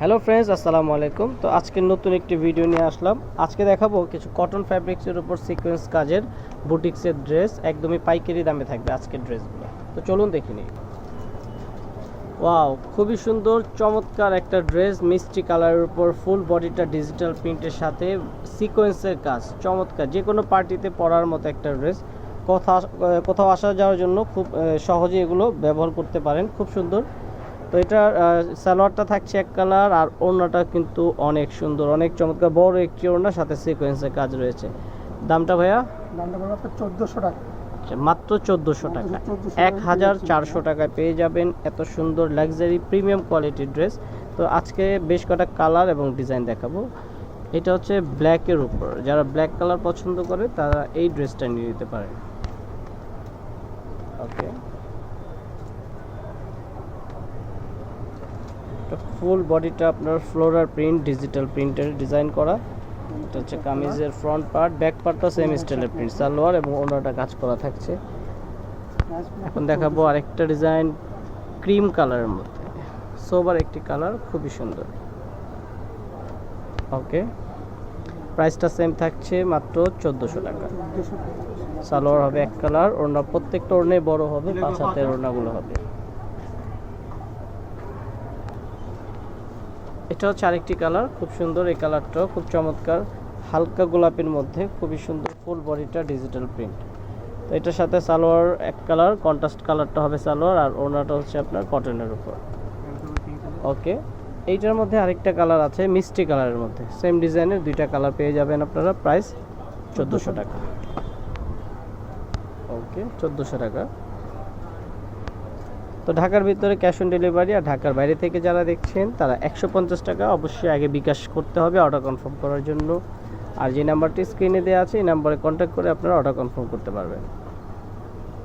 Hello friends, আসসালামু আলাইকুম। তো আজকে নতুন একটি ভিডিও নিয়ে আসলাম। আজকে দেখাবো কিছু কটন ফ্যাব্রিক্সের উপর সিকোয়েন্স কাজের বুটিক্সের ড্রেস একদমই পাইকারি দামে থাকবে আজকের ড্রেসগুলো তো চলুন দেখে নিই। ওয়াও, খুবই সুন্দর, চমৎকার একটা ড্রেস মিষ্টি কালারের উপর ফুল বডিটা ডিজিটাল প্রিন্টের সাথে সিকোয়েন্সের কাজ, চমৎকার। যে কোনো পার্টিতে পরার মতো একটা ড্রেস কোথাও কোথাও আসা যাওয়ার জন্য খুব সহজে এগুলো ব্যবহার করতে পারেন। খুব সুন্দর। তো এটা সালোয়ারটা থাকছে এক কালার আর ওড়নাটা কিন্তু অনেক সুন্দর অনেক চমৎকার বড় একটি ওড়না সাথে সিকোয়েন্সের কাজ রয়েছে। দামটা ভাইয়া? দামটা চোদ্দোশো টাকা। আচ্ছা, মাত্র চোদ্দোশো টাকা। এক হাজার চারশো টাকায় পেয়ে যাবেন এত সুন্দর লাক্সারি প্রিমিয়াম কোয়ালিটির ড্রেস তো আজকে বেশ কটা কালার এবং ডিজাইন দেখাবো। এটা হচ্ছে ব্ল্যাকের উপর। যারা ব্ল্যাক কালার পছন্দ করে তারা এই ড্রেসটা নিয়ে নিতে পারে ওকে ফুল বডিটা আপনার ফ্লোরার প্রিন্ট, ডিজিটাল প্রিন্টের ডিজাইন করা। এটা হচ্ছে কামিজের ফ্রন্ট পার্ট ব্যাক পার্টটা সেম স্টাইলের প্রিন্ট সালোয়ার এবং ওনাটা কাজ করা থাকছে। এখন দেখাবো আরেকটা ডিজাইন ক্রিম কালারের মধ্যে। সোবার একটি কালার খুবই সুন্দর। ওকে প্রাইসটা সেম থাকছে মাত্র চোদ্দোশো টাকা। সালোয়ার হবে এক কালার ওড়না প্রত্যেকটা ওড়নে বড় হবে, পাঁচ হাতের ওড়নাগুলো হবে। এটা হচ্ছে আরেকটি কালার, খুব সুন্দর এই কালারটাও, খুব চমৎকার। হালকা গোলাপের মধ্যে খুবই সুন্দর ফুল বডিটা ডিজিটাল প্রিন্ট তো এটার সাথে সালোয়ার এক কালার কন্ট্রাস্ট কালারটা হবে সালোয়ার, আর ওড়নাটা হচ্ছে আপনার কটনের উপর। ওকে এইটার মধ্যে আরেকটা কালার আছে, মিষ্টি কালারের মধ্যে। সেম ডিজাইনের দুইটা কালার পেয়ে যাবেন আপনারা প্রাইস চোদ্দোশো টাকা। ওকে চোদ্দোশো টাকা। তো ঢাকার ভিতরে ক্যাশ অন ডেলিভারি আর ঢাকার বাইরে থেকে যারা দেখছেন, তারা একশো পঞ্চাশ টাকা অবশ্যই আগে বিকাশ করতে হবে অর্ডার কনফার্ম করার জন্য। আর যে নাম্বারটি স্ক্রিনে দেওয়া আছে, এই নাম্বারে কন্ট্যাক্ট করে আপনারা অর্ডার কনফার্ম করতে পারবেন।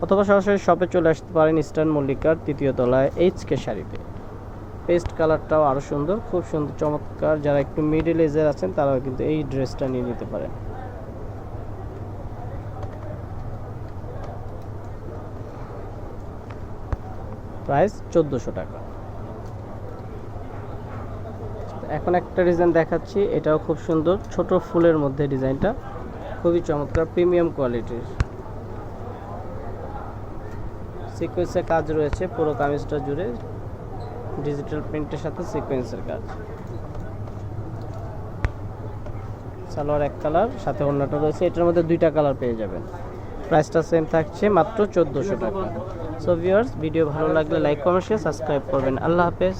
অথবা সরাসরি শপে চলে আসতে পারেন ইস্টার্ন মল্লিকার তৃতীয় তলায় এইচ কে শাড়িতে পেস্ট কালারটাও আরও সুন্দর, খুব সুন্দর, চমৎকার। যারা একটু মিডল এজের আছেন, তারাও কিন্তু এই ড্রেসটা নিয়ে নিতে পারেন। প্রাইস চোদ্দোশো টাকা। এখন একটা ডিজাইন দেখাচ্ছি, এটাও খুব সুন্দর। ছোট ফুলের মধ্যে ডিজাইনটা খুবই চমৎকার, প্রিমিয়াম কোয়ালিটির। সিকোয়েন্সের কাজ রয়েছে, পুরো কামিজটা জুড়ে ডিজিটাল প্রিন্টের সাথে সিকোয়েন্সের কাজ। সালোয়ার এক কালার, সাথে অন্যটা রয়েছে, এটার মধ্যে দুইটা কালার পেয়ে যাবেন। প্রাইসটা সেম থাকছে মাত্র চোদ্দোশো টাকা। সো ভিউয়ার্স ভিডিও ভালো লাগলে লাইক কমেন্ট শেয়ার সাবস্ক্রাইব করবেন। আল্লাহ হাফেজ।